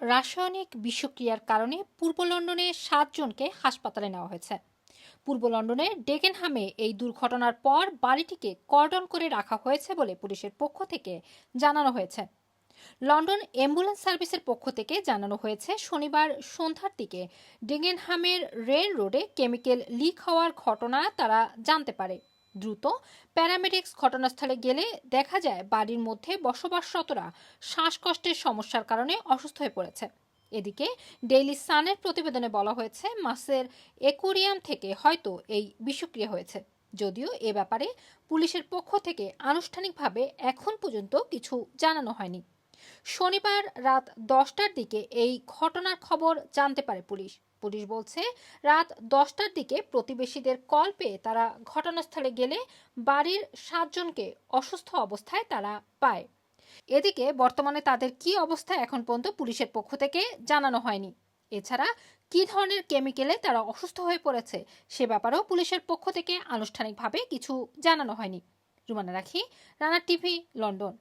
রাসায়নিক বিষক্রিয়ার কারণে পূর্ব লন্ডনে সাতজনকে হাসপাতালে নেওয়া হয়েছে। পূর্ব লন্ডনের ডেকেনহামে এই দুর্ঘটনার পর বাড়িটিকে কর্ডন করে রাখা হয়েছে বলে পুলিশের পক্ষ থেকে জানানো হয়েছে। লন্ডন অ্যাম্বুলেন্স সার্ভিসের পক্ষ থেকে জানানো হয়েছে, শনিবার সন্ধ্যার দিকে ডেগেনহামের রেল রোডে কেমিক্যাল লিক হওয়ার ঘটনা তারা জানতে পারে। দ্রুত প্যারামেডিক্স ঘটনাস্থলে গেলে দেখা যায় বাড়ির মধ্যে বসবাসরতরা শ্বাসকষ্টের সমস্যার কারণে অসুস্থ হয়ে পড়েছে। এদিকে ডেইলি সানের প্রতিবেদনে বলা হয়েছে মাছের একুরিয়াম থেকে হয়তো এই বিষক্রিয়া হয়েছে। যদিও এ ব্যাপারে পুলিশের পক্ষ থেকে আনুষ্ঠানিকভাবে এখন পর্যন্ত কিছু জানানো হয়নি। শনিবার রাত দশটার দিকে এই ঘটনার খবর জানতে পারে পুলিশ। পুলিশ বলছে, রাত দশটার দিকে প্রতিবেশীদের কল পেয়ে তারা ঘটনাস্থলে গেলে বাড়ির সাতজনকে অসুস্থ অবস্থায় তারা পায়। এদিকে বর্তমানে তাদের কি অবস্থা এখন পর্যন্ত পুলিশের পক্ষ থেকে জানানো হয়নি। এছাড়া কি ধরনের কেমিক্যালে তারা অসুস্থ হয়ে পড়েছে সে ব্যাপারেও পুলিশের পক্ষ থেকে আনুষ্ঠানিকভাবে কিছু জানানো হয়নি। রুমানা রাখি, রানা টিভি, লন্ডন।